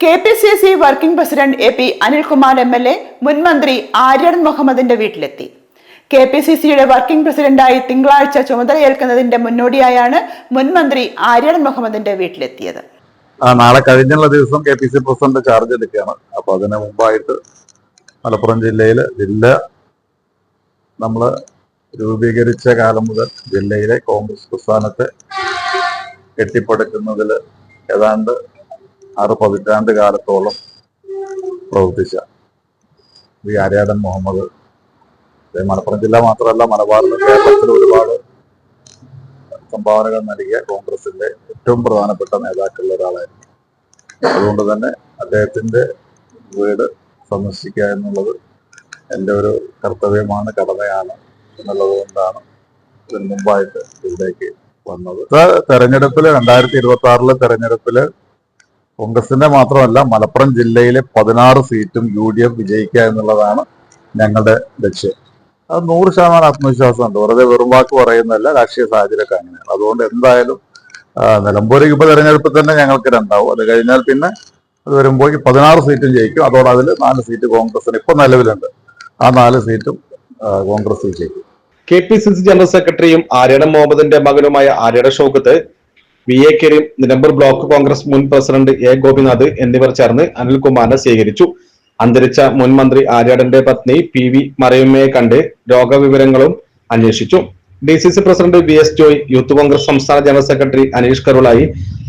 K P C C working president A P Anilkumar M L A മുൻമന്ത്രി ആര്യൻ മുഹമ്മദിന്റെ വീട്ടിലെത്തി. K P C സിയുടെ working പ്രസിഡന്റായി തിങ്കളാഴ്ച ചുമതലയേൽക്കുന്നതിന്റെ മുന്നോടിയായാണ് മുൻമന്ത്രി ആര്യൻ മുഹമ്മദിന്റെ വീട്ടിലെത്തിയത്. നാളെ കഴിഞ്ഞുള്ള ദിവസം K P C president charge എടുക്കുകയാണ്. അപ്പൊ അതിന് മുമ്പായിട്ട് മലപ്പുറം ജില്ലയിൽ ജില്ല നമ്മൾ രൂപീകരിച്ച കാലം മുതൽ ജില്ലയിലെ കോൺഗ്രസ് പ്രസ്ഥാനത്തെ കെട്ടിപ്പടുക്കുന്നതിൽ ഏതാണ്ട് ആറ് പതിറ്റാണ്ട് കാലത്തോളം പ്രവർത്തിച്ച വി ആര്യാടൻ മുഹമ്മദ്. മലപ്പുറം ജില്ല മാത്രമല്ല മലബാറിലും കേരളത്തിൽ ഒരുപാട് സംഭാവനകൾ നൽകിയ കോൺഗ്രസിന്റെ ഏറ്റവും പ്രധാനപ്പെട്ട നേതാക്കളിൽ ഒരാളായിരുന്നു. അതുകൊണ്ട് തന്നെ അദ്ദേഹത്തിന്റെ വീട് സന്ദർശിക്കുക എന്നുള്ളത് എന്റെ ഒരു കർത്തവ്യമാണ് കടമയാണ് എന്നുള്ളത് കൊണ്ടാണ് ഇതിന് മുമ്പായിട്ട് ഇവിടേക്ക് വന്നത്. തെരഞ്ഞെടുപ്പിൽ രണ്ടായിരത്തി ഇരുപത്തി ആറിലെ തെരഞ്ഞെടുപ്പിൽ കോൺഗ്രസിന്റെ മാത്രമല്ല മലപ്പുറം ജില്ലയിലെ പതിനാറ് സീറ്റും യു ഡി എഫ് വിജയിക്കുക എന്നുള്ളതാണ് ഞങ്ങളുടെ ലക്ഷ്യം. അത് നൂറ് ശതമാനം ആത്മവിശ്വാസമുണ്ട്. വെറുതെ വെറും വാക്ക് പറയുന്നതല്ല രാഷ്ട്രീയ സാഹചര്യമൊക്കെ അങ്ങനെയാണ്. അതുകൊണ്ട് എന്തായാലും നിലമ്പൂരിക്ക് ഇപ്പൊ തെരഞ്ഞെടുപ്പിൽ തന്നെ ഞങ്ങൾക്ക് രണ്ടാവും. അത് കഴിഞ്ഞാൽ പിന്നെ അത് വരുമ്പോൾ പതിനാറ് സീറ്റും ജയിക്കും. അതോടെ അതിൽ നാല് സീറ്റ് കോൺഗ്രസിന് ഇപ്പൊ നിലവിലുണ്ട്. ആ നാല് സീറ്റും കോൺഗ്രസ് ജയിക്കും K P C C general സെക്രട്ടറിയും ആര്യട മുഹമ്മദിന്റെ മകനുമായ Aryadan Shoukath V A Kareem Nilambur block Congress മുൻ പ്രസിഡന്റ് എ ഗോപിനാഥ് എന്നിവർ ചേർന്ന് അനിൽകുമാറിനെ സ്വീകരിച്ചു. അന്തരിച്ച മുൻ മന്ത്രി ആര്യാടന്റെ പത്നി പി വി മറയമ്മയെ കണ്ട് രോഗവിവരങ്ങളും അന്വേഷിച്ചു. D C C president V S Joy youth Congress സംസ്ഥാന general secretary Aneesh Karulai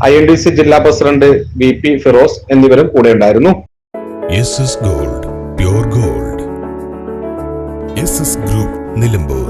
I N D C ജില്ലാ പ്രസിഡന്റ് വി പി ഫിറോസ് എന്നിവരും കൂടെ ഉണ്ടായിരുന്നു ഗോൾഡ് ഗോൾഡ്. ഗ്രൂപ്പ് നിലമ്പൂർ.